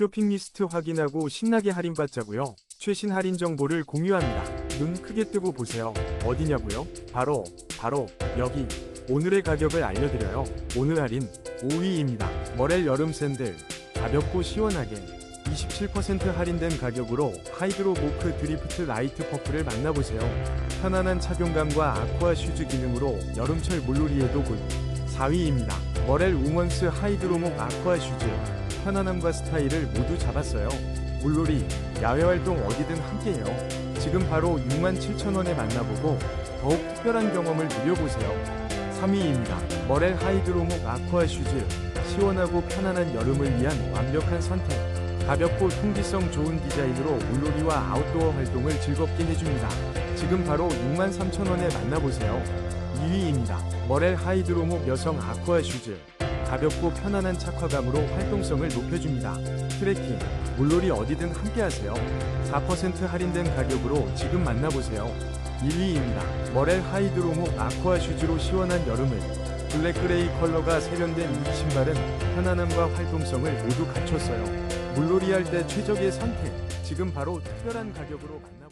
쇼핑 리스트 확인하고 신나게 할인받자고요. 최신 할인 정보를 공유합니다. 눈 크게 뜨고 보세요. 어디냐고요? 바로 바로 여기. 오늘의 가격을 알려드려요. 오늘 할인 5위입니다. 머렐 여름 샌들 가볍고 시원하게 27% 할인된 가격으로 하이드로 모크 드리프트 라이트 퍼플을 만나보세요. 편안한 착용감과 아쿠아 슈즈 기능으로 여름철 물놀이에도 굿. 4위입니다. 머렐 우먼스 하이드로목 아쿠아 슈즈. 편안함과 스타일을 모두 잡았어요. 물놀이, 야외 활동 어디든 함께해요. 지금 바로 67,000원에 만나보고 더욱 특별한 경험을 누려보세요. 3위입니다. 머렐 하이드로목 아쿠아 슈즈. 시원하고 편안한 여름을 위한 완벽한 선택. 가볍고 통기성 좋은 디자인으로 물놀이와 아웃도어 활동을 즐겁게 해줍니다. 지금 바로 63,000원에 만나보세요. 2위입니다. 머렐 하이드로목 여성 아쿠아 슈즈. 가볍고 편안한 착화감으로 활동성을 높여줍니다. 트레킹, 물놀이 어디든 함께하세요. 4% 할인된 가격으로 지금 만나보세요. 1위입니다. 머렐 하이드로목 아쿠아 슈즈로 시원한 여름을 블랙 그레이 컬러가 세련된 이 신발은 편안함과 활동성을 모두 갖췄어요. 물놀이 할 때 최적의 선택. 지금 바로 특별한 가격으로 만나보세요.